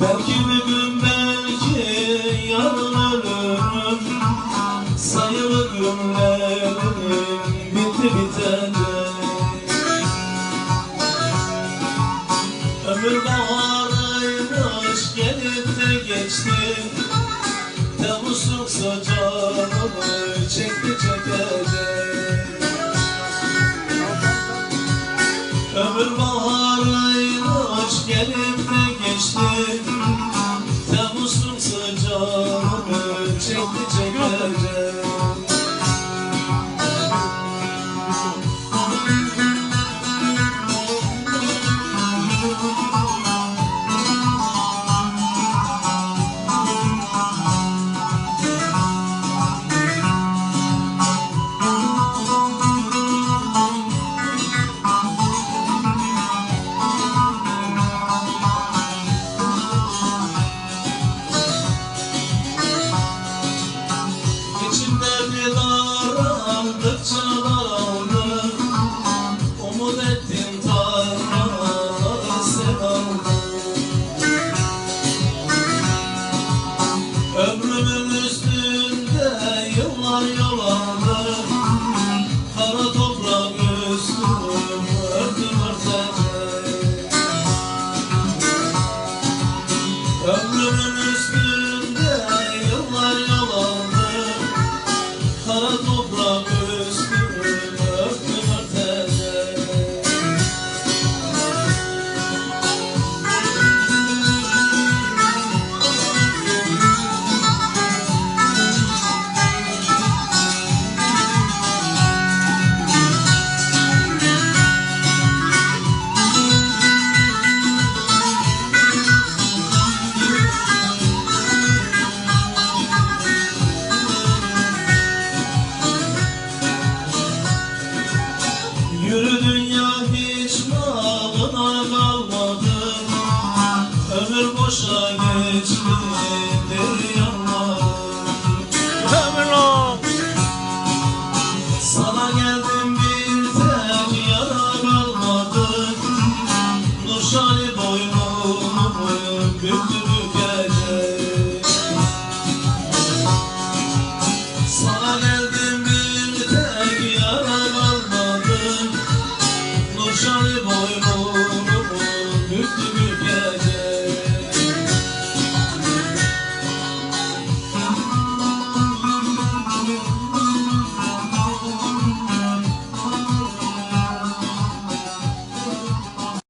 Belki bir gün belki yarın ölürüm Sayılı günlerim bitti bitene. Ömür baharıymış gelip de geçti. Temmuz'un sıcağını çekti çekecek Ömür baharıymış gelip geçti Temmuz'un sıcağını Nurettin Tanrı'na selam Ömrümün üstünde yıllar yalandı Kara toprak üstüm örtüm örtecek Ömrümün üstünde yıllar yalandı Sơn